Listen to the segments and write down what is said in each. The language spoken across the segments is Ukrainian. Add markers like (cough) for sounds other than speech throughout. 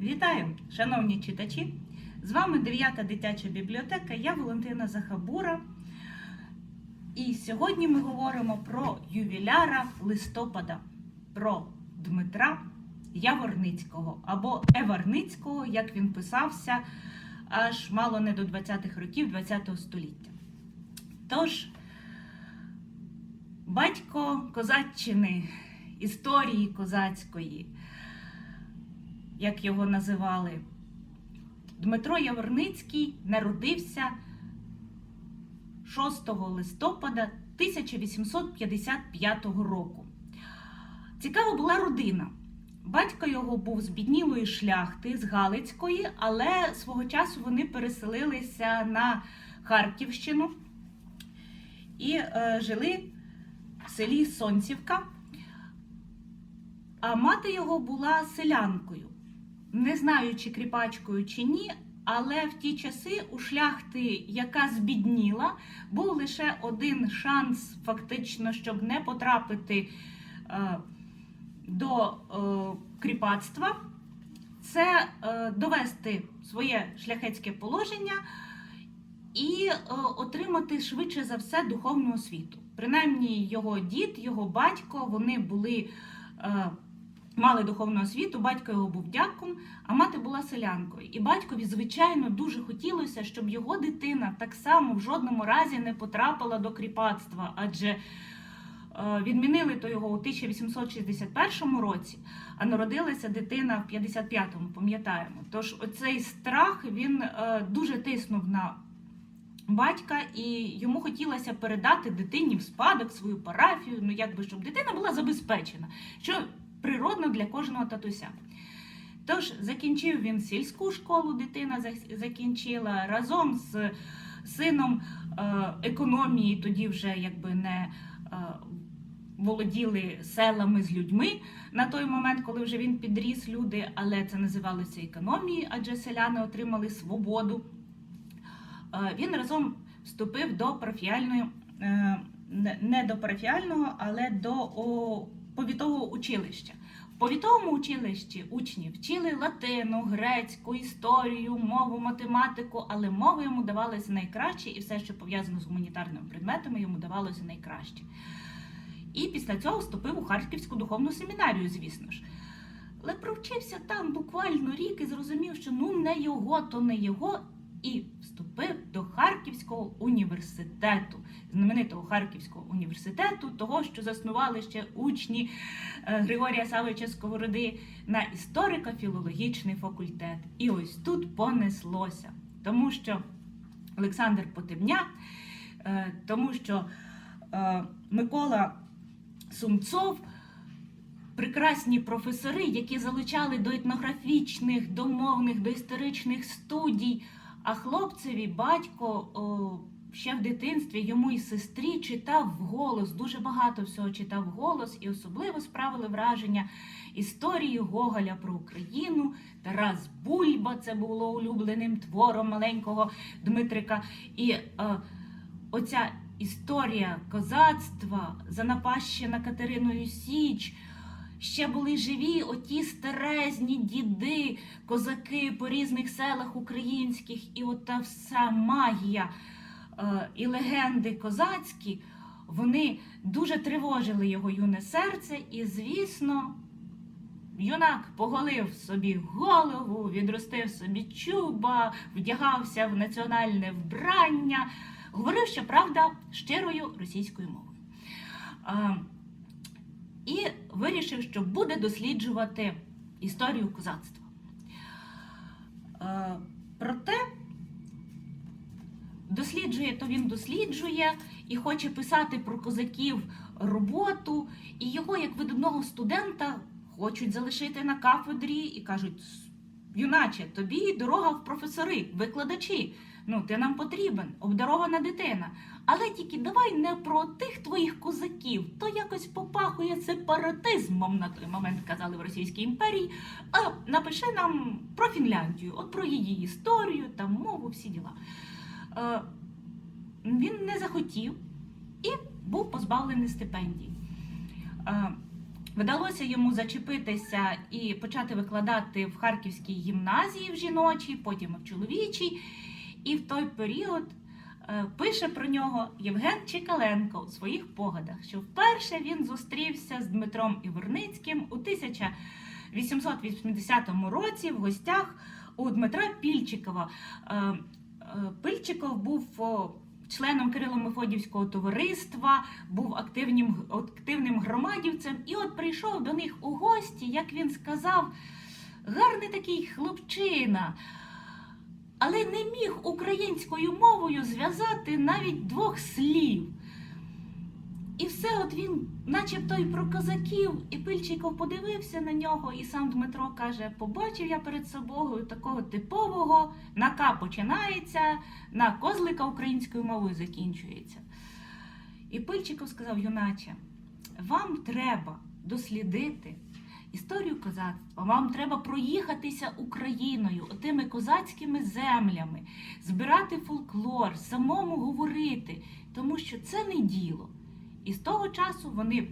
Вітаю, шановні читачі! З вами 9 дитяча бібліотека, я Валентина Захабура. І сьогодні ми говоримо про ювіляра листопада, про Дмитра Яворницького або Еварницького, як він писався аж мало не до 20-х років ХХ століття. Тож, батько козаччини, історії козацької як його називали. Дмитро Яворницький народився 6 листопада 1855 року. Цікава була родина. Батько його був з біднілої шляхти, з Галицької, але свого часу вони переселилися на Харківщину і е, жили в селі Сонцівка. А мати його була селянкою не знаю, чи кріпачкою, чи ні, але в ті часи у шляхти, яка збідніла, був лише один шанс, фактично, щоб не потрапити е, до е, кріпацтва. Це е, довести своє шляхетське положення і отримати швидше за все духовну освіту. Принаймні, його дід, його батько, вони були. Мали духовну освіту, батько його був дяком, а мати була селянкою. І батькові, звичайно, дуже хотілося, щоб його дитина так само в жодному разі не потрапила до кріпацтва, адже е, відмінили то його у 1861 році, а народилася дитина в 55-му, пам'ятаємо. Тож оцей страх він е, дуже тиснув на батька, і йому хотілося передати дитині в спадок свою парафію, ну якби щоб дитина була забезпечена. Що природно для кожного татуся. Тож закінчив він сільську школу, дитина закінчила разом з сином е, економії, тоді вже якби не е, володіли селами з людьми на той момент, коли вже він підріс люди, але це називалося економією, адже селяни отримали свободу. Е, він разом вступив до парафіальної, не до парафіального, але до повітового училища. В повітовому училищі учні вчили латину, грецьку, історію, мову, математику, але мови йому давалися найкраще, і все, що пов'язано з гуманітарними предметами, йому давалося найкраще. І після цього вступив у Харківську духовну семінарію, звісно ж. Але провчився там буквально рік і зрозумів, що ну не його, то не його, і вступив до Харківського університету, знаменитого Харківського університету, того, що заснували ще учні е, Григорія Савича Сковороди на історико-філологічний факультет. І ось тут понеслося, тому що Олександр Потебня, е, тому що е, Микола Сумцов. Прекрасні професори, які залучали до етнографічних, до мовних, до історичних студій. А хлопцеві батько о, ще в дитинстві йому і сестрі читав вголос, дуже багато всього читав вголос, і особливо справили враження історії Гоголя про Україну. Тарас Бульба це було улюбленим твором маленького Дмитрика. І е, оця історія козацтва, занапащена Катериною Січ. Ще були живі оті старезні діди, козаки по різних селах українських, і ота вся магія е, і легенди козацькі, вони дуже тривожили його юне серце, і, звісно, юнак поголив собі голову, відростив собі чуба, вдягався в національне вбрання, говорив, що правда, щирою російською мовою. І вирішив, що буде досліджувати історію козацтва. Е, проте досліджує, то він досліджує і хоче писати про козаків роботу, і його, як видобного студента, хочуть залишити на кафедрі і кажуть: юначе, тобі дорога в професори, викладачі. Ну, ти нам потрібен, обдарована дитина. Але тільки давай не про тих твоїх козаків, то якось попахує сепаратизмом на той момент казали в Російській імперії. А напиши нам про Фінляндію, от про її історію, там мову, всі діла. Е, Він не захотів і був позбавлений стипендії. Е, Вдалося йому зачепитися і почати викладати в Харківській гімназії в жіночій, потім в чоловічій. І в той період е, пише про нього Євген Чекаленко у своїх погадах, що вперше він зустрівся з Дмитром Іверницьким у 1880 році в гостях у Дмитра Пільчикова. Е, е, Пильчиков був членом Кирило-Мефодівського товариства, був активним, активним громадівцем, і от прийшов до них у гості, як він сказав, гарний такий хлопчина, але не міг українською мовою зв'язати навіть двох слів. І все, от він, начебто й про козаків, і Пильчиков подивився на нього, і сам Дмитро каже: побачив я перед собою такого типового, на К починається, на козлика українською мовою закінчується. І Пильчиков сказав, юначе, вам треба дослідити історію козацтва, вам треба проїхатися Україною, тими козацькими землями, збирати фольклор, самому говорити, тому що це не діло. І з того часу вони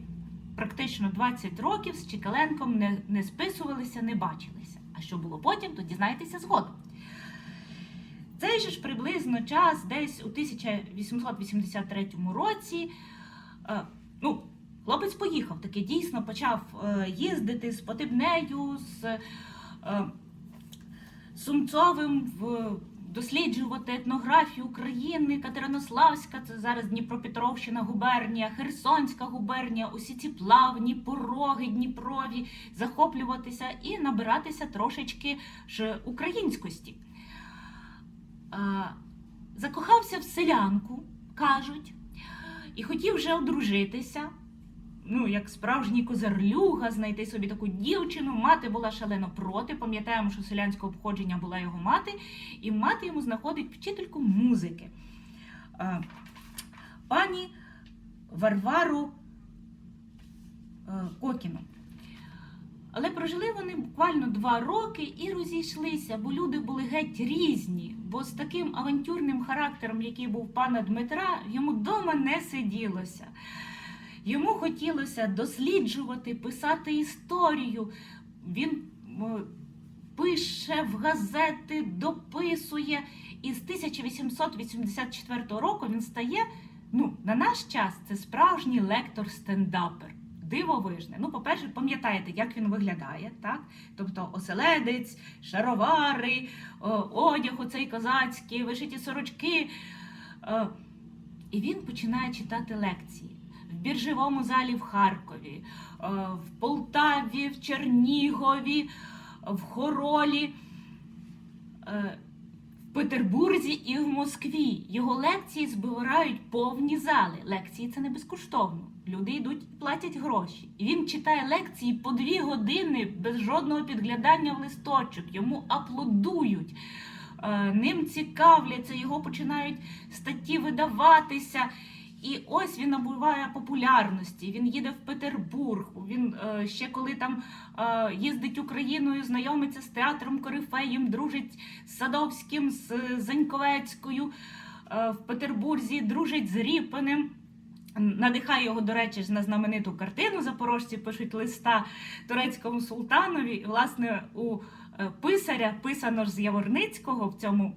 практично 20 років з Чекаленком не, не списувалися, не бачилися. А що було потім, то дізнаєтеся згодом. Цей же ж приблизно час, десь у 1883 році, е, ну, хлопець поїхав, таки дійсно почав е, їздити з Потибнею, з е, Сумцовим досліджувати етнографію України, Катеринославська, це зараз Дніпропетровщина губернія, Херсонська губернія, усі ці плавні пороги Дніпрові, захоплюватися і набиратися трошечки ж українськості. Закохався в селянку, кажуть, і хотів вже одружитися. Ну, як справжній козарлюга, знайти собі таку дівчину. Мати була шалено проти. Пам'ятаємо, що селянського обходження була його мати, і мати йому знаходить вчительку музики. Пані Варвару Кокіну. Але прожили вони буквально два роки і розійшлися, бо люди були геть різні. Бо з таким авантюрним характером, який був пана Дмитра, йому вдома не сиділося. Йому хотілося досліджувати, писати історію. Він пише в газети, дописує. І з 1884 року він стає, ну, на наш час, це справжній лектор-стендапер. Дивовижне. Ну, по-перше, пам'ятаєте, як він виглядає, так? Тобто оселедець, шаровари, одяг оцей козацький, вишиті сорочки. Е, І він починає читати лекції в біржевому залі в Харкові, е, в Полтаві, в Чернігові, в Хоролі, е, в Петербурзі і в Москві. Його лекції збирають повні зали. Лекції це не безкоштовно. Люди йдуть платять гроші. Він читає лекції по дві години без жодного підглядання в листочок. Йому аплодують. е, Ним цікавляться, його починають статті видаватися. І ось він набуває популярності. Він їде в Петербург. Він е, ще коли там е, їздить Україною, знайомиться з театром Корифеєм, дружить з Садовським, з Заньковецькою е, в Петербурзі, дружить з Ріпиним. Надихає його, до речі, на знамениту картину. Запорожці пишуть листа турецькому султанові. І, власне, у писаря, писано ж з Яворницького, в цьому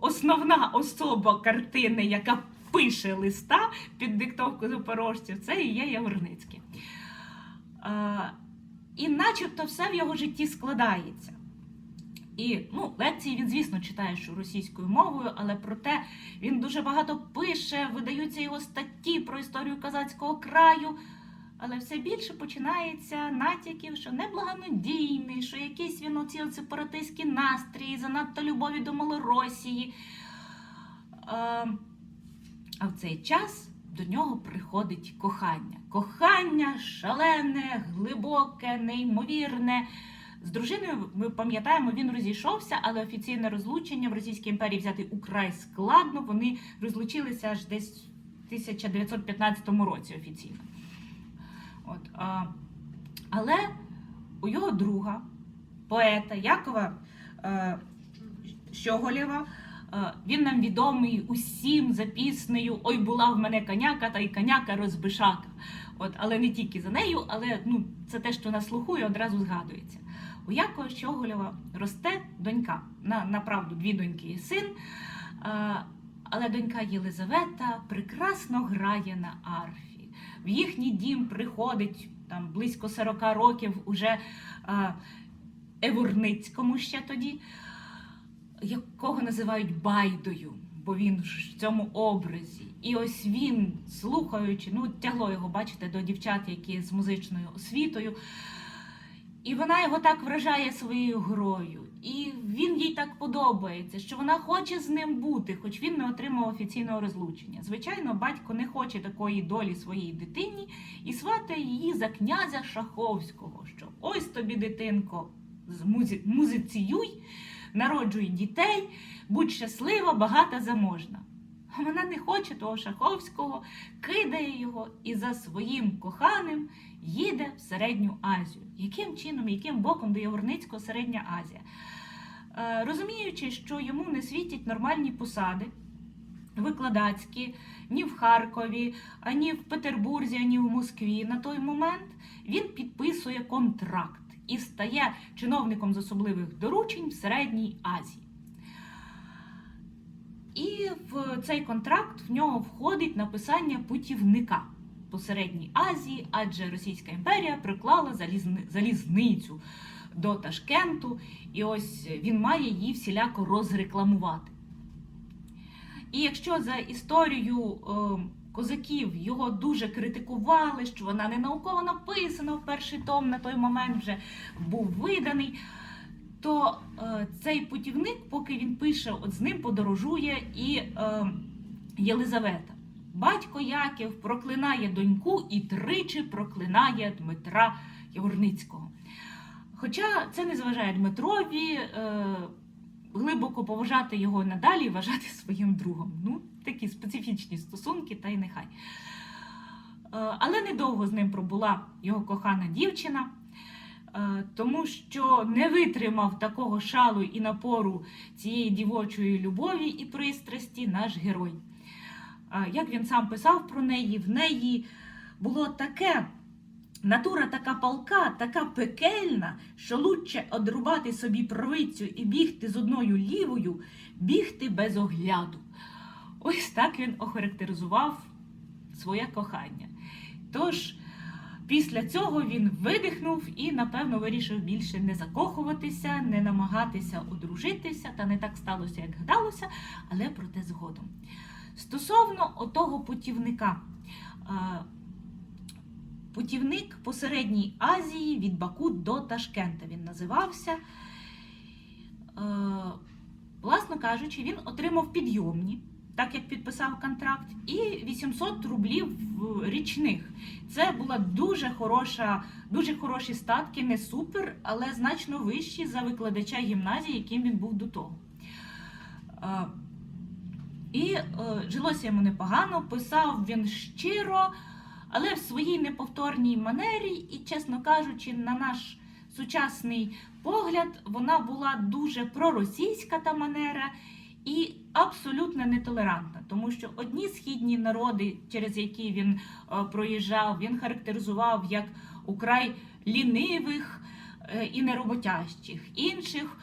основна особа картини, яка пише листа під диктовку запорожців, це і є Яворницький. І начебто все в його житті складається. І ну, лекції він, звісно, читає російською мовою, але проте він дуже багато пише, видаються його статті про історію казацького краю. Але все більше починається натяків, що неблагонадійний, що якісь він оці сепаратистські настрої, занадто любові до Малоросії. А, а в цей час до нього приходить кохання. Кохання шалене, глибоке, неймовірне. З дружиною ми пам'ятаємо, він розійшовся, але офіційне розлучення в Російській імперії взяти украй складно. Вони розлучилися аж десь в 1915 році офіційно. От, а, але у його друга, поета Якова е, Щоголєва, Він нам відомий усім за піснею Ой була в мене коняка, та й коняка розбишака. От, але не тільки за нею, але ну, це те, що на слуху і одразу згадується. У Якова Щоголєва росте донька, на, направду дві доньки і син. Е, Але донька Єлизавета прекрасно грає на арфі. В їхній дім приходить там близько 40 років уже е, Еворницькому ще тоді, якого називають Байдою, бо він ж в цьому образі. І ось він, слухаючи, ну тягло його, бачите, до дівчат, які з музичною освітою. І вона його так вражає своєю грою. І він їй так подобається, що вона хоче з ним бути, хоч він не отримав офіційного розлучення. Звичайно, батько не хоче такої долі своїй дитині і сватає її за князя Шаховського, що ось тобі, дитинко, музиціюй, народжуй дітей, будь щаслива, багата, заможна. Вона не хоче того Шаховського, кидає його і за своїм коханим їде в Середню Азію. Яким чином, яким боком до Яворницького Середня Азія? Е, розуміючи, що йому не світять нормальні посади, викладацькі, ні в Харкові, ані в Петербурзі, ані в Москві, на той момент він підписує контракт і стає чиновником з особливих доручень в Середній Азії. І в цей контракт в нього входить написання путівника по Середній Азії, адже Російська імперія приклала залізни, залізницю до Ташкенту, і ось він має її всіляко розрекламувати. І якщо за історію е, козаків його дуже критикували, що вона не науково написана в перший том на той момент вже був виданий, то е, цей путівник, поки він пише, от з ним подорожує і е, Єлизавета. Батько Яків проклинає доньку і тричі проклинає Дмитра Яворницького. Хоча це не зважає Дмитрові е, глибоко поважати його надалі і вважати своїм другом. Ну, такі специфічні стосунки, та й нехай. Е, але недовго з ним пробула його кохана дівчина, е, тому що не витримав такого шалу і напору цієї дівочої любові і пристрасті наш герой. Е, Як він сам писав про неї, в неї було таке. Натура така палка, така пекельна, що лучше одрубати собі правицю і бігти з одною лівою, бігти без огляду. Ось так він охарактеризував своє кохання. Тож, після цього він видихнув і, напевно, вирішив більше не закохуватися, не намагатися одружитися, та не так сталося, як гадалося, але проте згодом. Стосовно отого путівника. Путівник по Середній Азії від Баку до Ташкента він називався. Е, власно кажучи, він отримав підйомні, так як підписав контракт, і 800 рублів річних. Це була дуже хороша, дуже хороші статки, не супер, але значно вищі за викладача гімназії, яким він був до того. Е, і е, жилося йому непогано, писав він щиро але в своїй неповторній манері, і, чесно кажучи, на наш сучасний погляд, вона була дуже проросійська та манера і абсолютно нетолерантна, тому що одні східні народи, через які він е, проїжджав, він характеризував як украй лінивих е, і нероботящих, інших.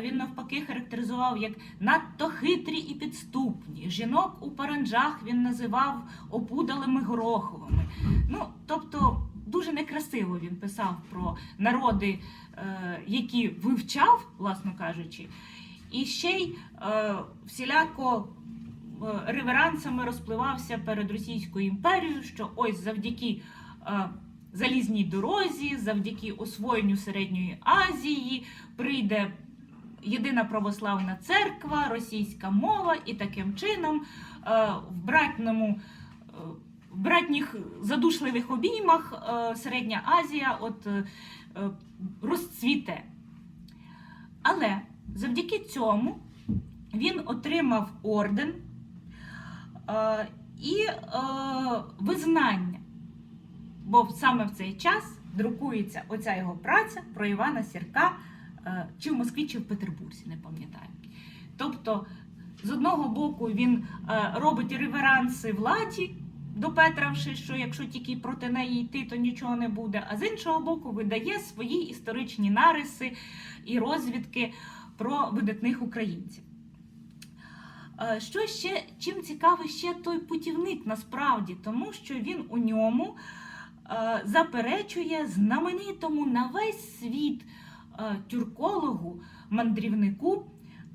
Він навпаки характеризував як надто хитрі і підступні. Жінок у паранджах він називав опудалими гороховими. Ну, тобто, дуже некрасиво він писав про народи, е, які вивчав, власно кажучи, і ще й е, всіляко е, реверансами розпливався перед Російською імперією, що ось завдяки е, залізній дорозі, завдяки освоєнню Середньої Азії прийде. Єдина православна церква, російська мова, і таким чином е, в братному е, в братніх задушливих обіймах е, Середня Азія от, розцвіте. Але завдяки цьому він отримав орден і визнання. Бо саме в цей час друкується оця його праця про Івана Сірка, чи в Москві, чи в Петербурзі, не пам'ятаю. Тобто З одного боку він е, робить реверанси владі, допетравши, що якщо тільки проти неї йти, то нічого не буде. А з іншого боку, видає свої історичні нариси і розвідки про видатних українців. Е, Що ще чим цікавий ще той путівник насправді, тому що він у ньому е, заперечує знаменитому на весь світ е, тюркологу, мандрівнику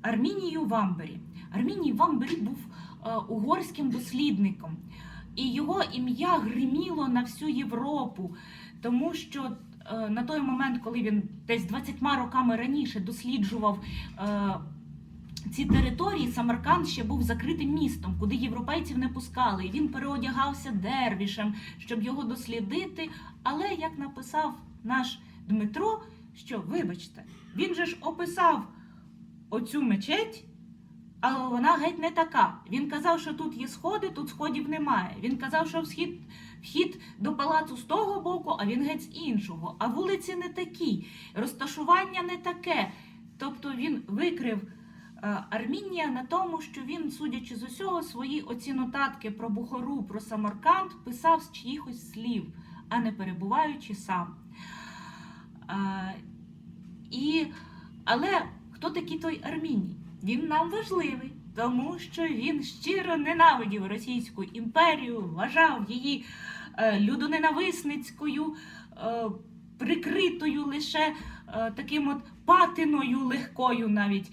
Армінію Вамбері. Арміній Вамбері був е, угорським дослідником, і його ім'я гриміло на всю Європу, тому що е, на той момент, коли він десь 20 роками раніше досліджував. е, ці території Самарканд ще був закритим містом, куди європейців не пускали. І він переодягався дервішем, щоб його дослідити. Але як написав наш Дмитро, що вибачте, він же ж описав оцю мечеть, але вона геть не така. Він казав, що тут є сходи, тут сходів немає. Він казав, що вхід, вхід до палацу з того боку, а він геть з іншого. А вулиці не такі, розташування не таке. Тобто він викрив. Е, Армінія на тому, що він, судячи з усього, свої оці нотатки про Бухару, про Самарканд писав з чиїхось слів, а не перебуваючи сам. І, але хто такий той Арміній? Він нам важливий, тому що він щиро ненавидів Російську імперію, вважав її е, людоненависницькою, е, прикритою лише е, таким от патиною легкою навіть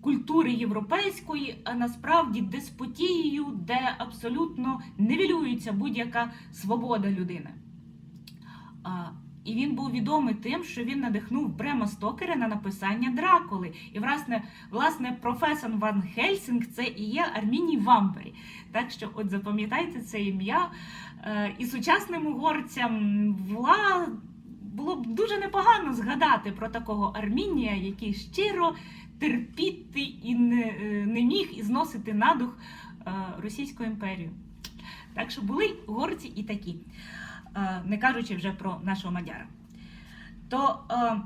культури європейської, а насправді деспотією, де абсолютно нивелюється будь-яка свобода людини. І він був відомий тим, що він надихнув Брема Стокера на написання Дракули. І, власне, власне, професор Ван Хельсинг це і є Арміній Вампері. Так що, от запам'ятайте це ім'я. Е, І сучасним угорцям вла було б дуже непогано згадати про такого Армінія, який щиро терпіти і не, е, не міг і зносити на дух е, Російську імперію. Так що були угорці і такі, не кажучи вже про нашого Мадяра. То е,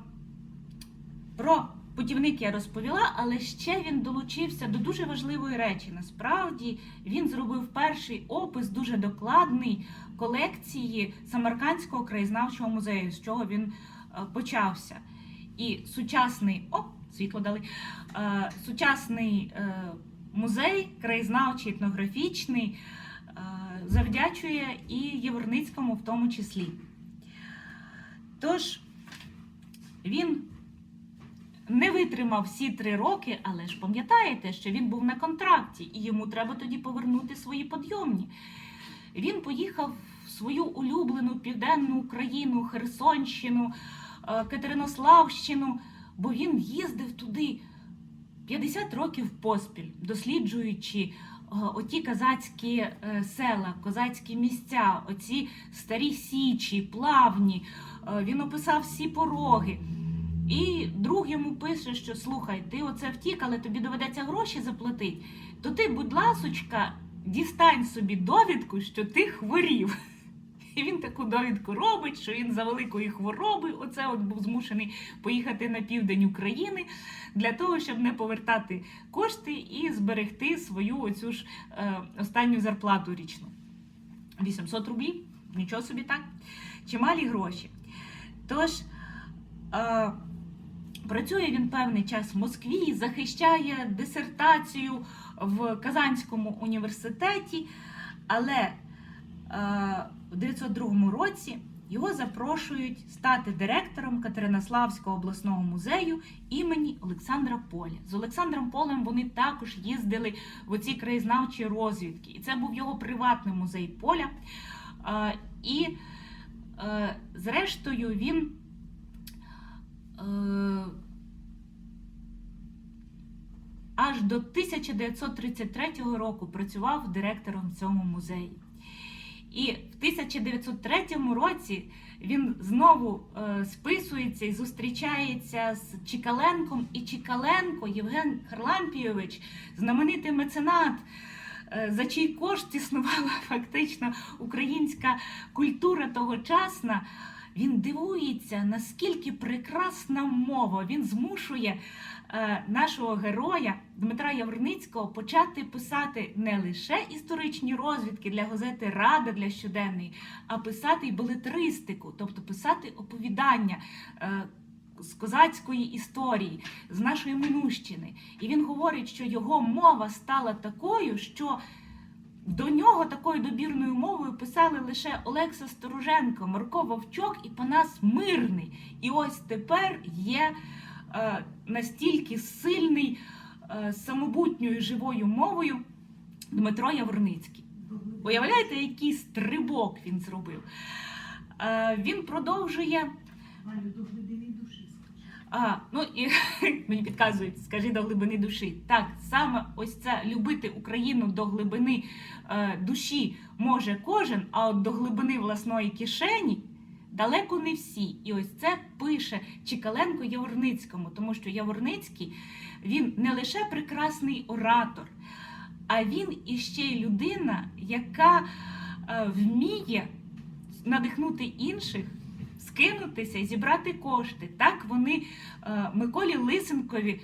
про путівник я розповіла, але ще він долучився до дуже важливої речі. Насправді він зробив перший опис, дуже докладний колекції Самаркандського краєзнавчого музею, з чого він е, почався. І сучасний, о, світло дали, е, сучасний е, музей, краєзнавчий, етнографічний, е, завдячує і Єворницькому в тому числі. Тож він не витримав всі три роки, але ж пам'ятаєте, що він був на контракті, і йому треба тоді повернути свої подйомні. Він поїхав в свою улюблену південну Україну, Херсонщину, е, Катеринославщину, бо він їздив туди 50 років поспіль, досліджуючи оті казацькі е, села, козацькі місця, оці старі січі, плавні. Е, Він описав всі пороги. І друг йому пише, що слухай, ти оце втік, але тобі доведеться гроші заплатити. То ти, будь ласочка, дістань собі довідку, що ти хворів. І він таку довідку робить, що він за великої хвороби, оце от був змушений поїхати на південь України для того, щоб не повертати кошти і зберегти свою оцю ж е, останню зарплату річну. 800 рублів, нічого собі так. Чималі гроші. Тож. Е, Працює він певний час в Москві, захищає дисертацію в Казанському університеті, але е, в 1902 році його запрошують стати директором Катеринославського обласного музею імені Олександра Поля. З Олександром Полем вони також їздили в оці краєзнавчі розвідки, і це був його приватний музей поля. Е, і, е, зрештою, він. Аж до 1933 року працював директором в цьому музеї. І в 1903 році він знову е, списується і зустрічається з Чікаленком. І Чікаленко Євген Харлампійович, знаменитий меценат, е, за чий кошт існувала (laughs) фактично українська культура тогочасна. Він дивується, наскільки прекрасна мова. Він змушує е, нашого героя Дмитра Яворницького почати писати не лише історичні розвідки для газети Рада для щоденної, а писати й белетристику, тобто писати оповідання. Е, з козацької історії, з нашої минущини. І він говорить, що його мова стала такою, що до нього такою добірною мовою писали лише Олекса Стороженко, Марко Вовчок і Панас Мирний. І ось тепер є е, настільки сильний е, самобутньою живою мовою Дмитро Яворницький. Уявляєте, який стрибок він зробив? Е, він продовжує. Галю, до глибини душі скажи. А, ну і (laughs) мені підказують, скажи до глибини душі. Так, саме ось це любити Україну до глибини е, душі може кожен, а от до глибини власної кишені далеко не всі. І ось це пише Чікаленко Яворницькому, тому що Яворницький він не лише прекрасний оратор, а він іще й людина, яка е, вміє надихнути інших скинутися і зібрати кошти. Так вони е, Миколі Лисенкові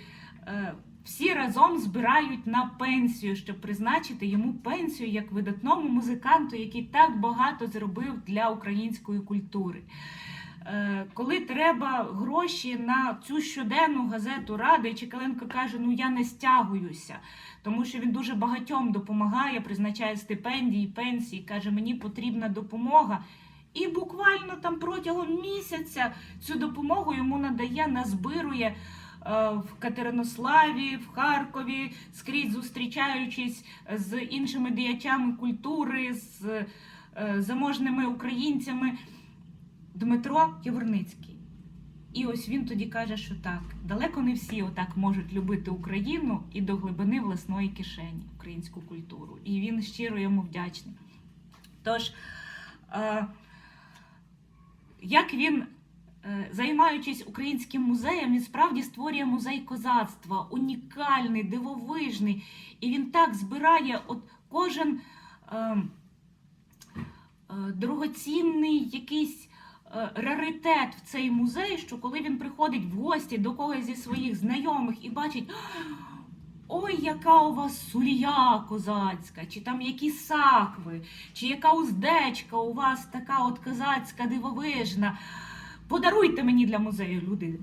е, всі разом збирають на пенсію, щоб призначити йому пенсію як видатному музиканту, який так багато зробив для української культури. Е, Коли треба гроші на цю щоденну газету Ради, Чекаленко каже: Ну я не стягуюся, тому що він дуже багатьом допомагає, призначає стипендії, пенсії, каже, мені потрібна допомога. І буквально там протягом місяця цю допомогу йому надає, назбирує е, в Катеринославі, в Харкові, скрізь зустрічаючись з іншими діячами культури, з е, заможними українцями. Дмитро Яворницький. І ось він тоді каже, що так, далеко не всі отак можуть любити Україну і до глибини власної кишені, українську культуру. І він щиро йому вдячний. Тож, е, як він, е, займаючись українським музеєм, він справді створює музей козацтва, унікальний, дивовижний. І він так збирає от кожен е, е, дорогоцінний якийсь е, раритет в цей музей, що коли він приходить в гості до когось зі своїх знайомих і бачить. Ой, яка у вас сулія козацька, чи там які сакви, чи яка уздечка у вас така от козацька дивовижна. Подаруйте мені для музею люди.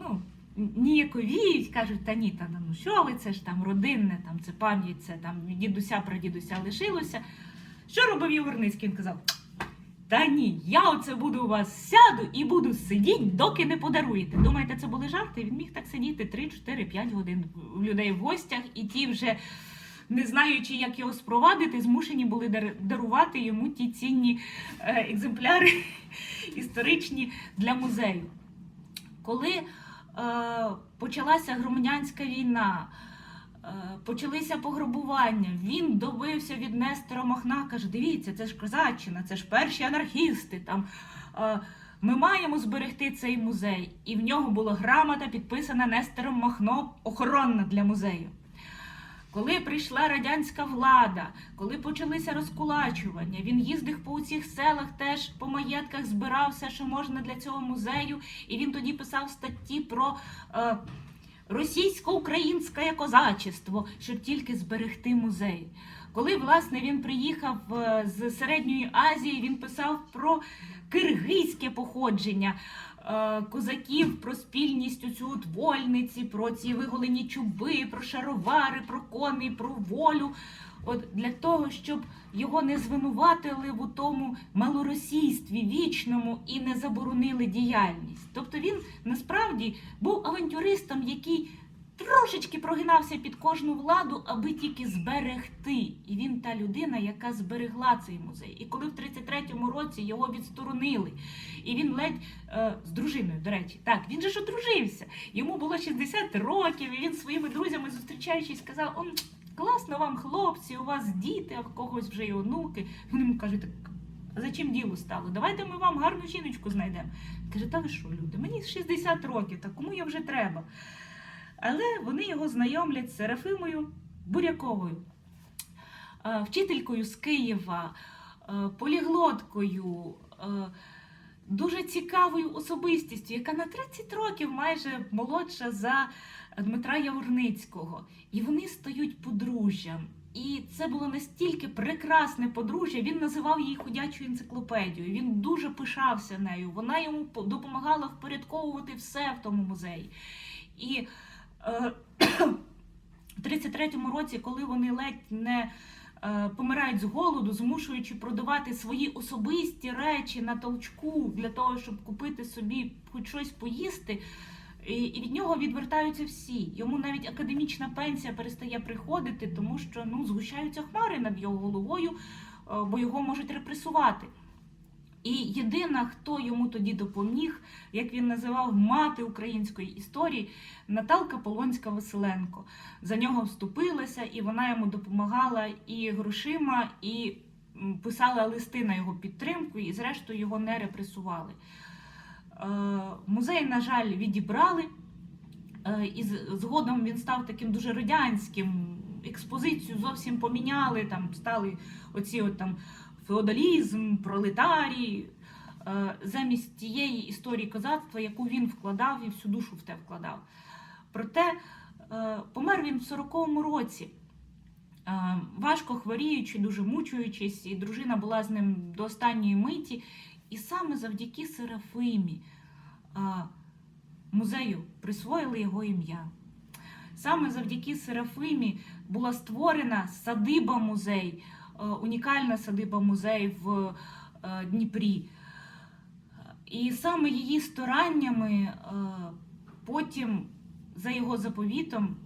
Ну, ніяковіють, кажуть, та ні, та ну що ви, це ж там родинне, там це пам'ять, це там дідуся прадідуся лишилося. Що робив Яворницький? Він казав: Та ні, я оце буду у вас сяду і буду сидіти, доки не подаруєте. Думаєте, це були жарти? Він міг так сидіти 3, 4, 5 годин в людей в гостях, і ті вже. Не знаючи, як його спровадити, змушені були дарувати йому ті цінні е, екземпляри (laughs) історичні для музею. Коли е, почалася громадянська війна, почалися пограбування, він добився від Нестора Махна, каже: дивіться, це ж козаччина, це ж перші анархісти. Там, е, ми маємо зберегти цей музей. І в нього була грамота, підписана Нестором Махно, охоронна для музею. Коли прийшла радянська влада, коли почалися розкулачування, він їздив по усіх селах, теж по маєтках збирав все, що можна для цього музею, і він тоді писав статті про е, російсько-українське козачество, щоб тільки зберегти музей. Коли власне він приїхав е, з середньої Азії, він писав про киргизьке походження е, козаків, про спільність у цю от вольниці, про ці виголені чуби, про шаровари, про коней, про волю. От для того, щоб його не звинуватили в тому малоросійстві вічному і не заборонили діяльність. Тобто він насправді був авантюристом, який трошечки прогинався під кожну владу, аби тільки зберегти. І він та людина, яка зберегла цей музей. І коли в 33-му році його відсторонили, і він ледь е, з дружиною, до речі, так він же ж одружився. Йому було 60 років, і він своїми друзями зустрічаючись, сказав: Он класно вам, хлопці, у вас діти, в когось вже й онуки. Вони йому кажуть, так. А за чим діло стало? Давайте ми вам гарну жіночку знайдемо. Каже, та ви що, люди? Мені 60 років, та кому я вже треба? Але вони його знайомлять з Серафимою Буряковою, е, вчителькою з Києва, е, поліглоткою, е, дуже цікавою особистістю, яка на 30 років майже молодша за Дмитра Яворницького. І вони стають подружжям. І це було настільки прекрасне подружжя. Він називав її ходячою енциклопедією. Він дуже пишався нею. Вона йому допомагала впорядковувати все в тому музеї. І е, в 33-му році, коли вони ледь не е, помирають з голоду, змушуючи продавати свої особисті речі на толчку для того, щоб купити собі хоч щось поїсти. І від нього відвертаються всі. Йому навіть академічна пенсія перестає приходити, тому що ну, згущаються хмари над його головою, е, бо його можуть репресувати. І єдина, хто йому тоді допоміг, як він називав мати української історії, Наталка Полонська Василенко. За нього вступилася, і вона йому допомагала і грошима, і писала листи на його підтримку, і зрештою його не репресували. Е, Музей, на жаль, відібрали. Е, І згодом він став таким дуже радянським. Експозицію зовсім поміняли. Там стали оці от там феодалізм, пролетарій. Е, Замість тієї історії козацтва, яку він вкладав і всю душу в те вкладав. Проте помер він в 40-му році. Важко хворіючи, дуже мучуючись, і дружина була з ним до останньої миті. І саме завдяки Серафимі музею присвоїли його ім'я. Саме завдяки Серафимі була створена садиба музей, е, унікальна садиба музей в е, Дніпрі. І саме її стараннями е, потім, за його заповітом,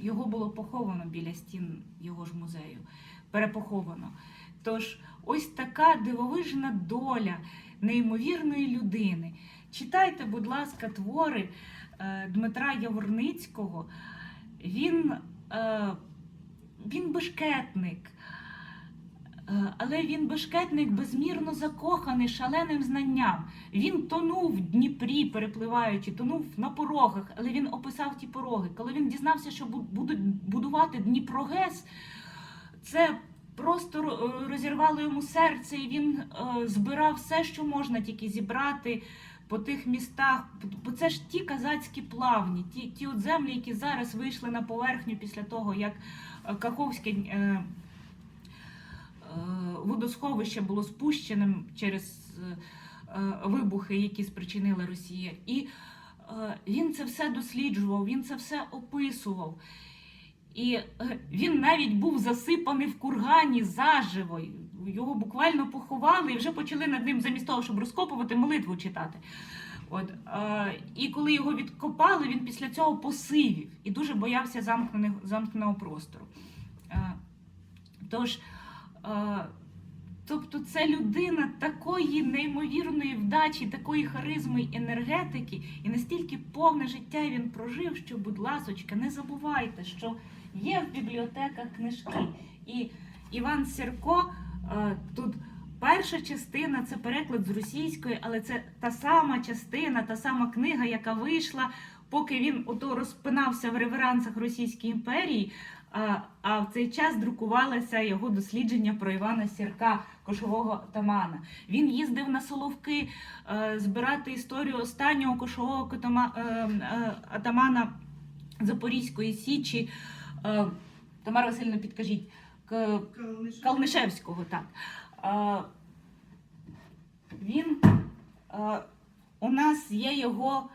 його було поховано біля стін його ж музею, перепоховано. Тож, ось така дивовижна доля неймовірної людини. Читайте, будь ласка, твори е, Дмитра Яворницького. Він, е, він бешкетник. Е, Але він бешкетник безмірно закоханий шаленим знанням. Він тонув в Дніпрі, перепливаючи, тонув на порогах, але він описав ті пороги. Коли він дізнався, що будуть будувати Дніпрогес, це просто розірвало йому серце, і він е, збирав все, що можна тільки зібрати по тих містах. Бо це ж ті казацькі плавні, ті, ті от землі, які зараз вийшли на поверхню після того, як е, Каховське. Е, е, водосховище було спущеним через е, е, вибухи, які спричинила Росія. І е, він це все досліджував, він це все описував. І е, він навіть був засипаний в кургані заживо. Його буквально поховали і вже почали над ним, замість того, щоб розкопувати, молитву читати. От, е, і коли його відкопали, він після цього посивів і дуже боявся замкненого простору. Е, тож, е, тобто, це людина такої неймовірної вдачі, такої харизми енергетики, і настільки повне життя він прожив, що, будь ласочка, не забувайте, що є в бібліотеках книжки. І Іван Сірко е, тут. Перша частина це переклад з російської, але це та сама частина, та сама книга, яка вийшла, поки він ото розпинався в реверансах Російської імперії. А, а в цей час друкувалося його дослідження про Івана Сірка, кошового атамана. Він їздив на Соловки е, збирати історію останнього кошового е, е, атамана Запорізької Січі. Е, Тамара Васильівна, підкажіть. К- Калнишев. Калнишевського, так. Е, він е, у нас є його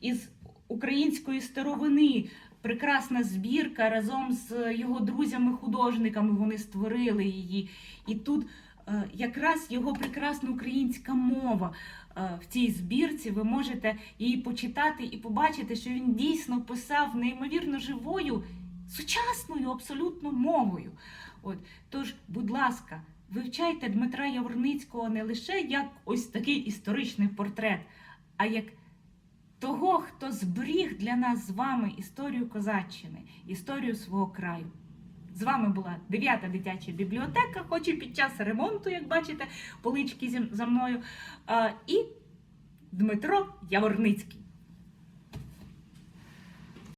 із української старовини. Прекрасна збірка разом з його друзями-художниками. Вони створили її. І тут якраз його прекрасна українська мова в цій збірці. Ви можете її почитати і побачити, що він дійсно писав неймовірно живою, сучасною абсолютно мовою. От тож, будь ласка, вивчайте Дмитра Яворницького не лише як ось такий історичний портрет, а як того, хто зберіг для нас з вами історію козаччини, історію свого краю. З вами була дев'ята дитяча бібліотека, хоч і під час ремонту, як бачите, полички зі- за мною. І Дмитро Яворницький.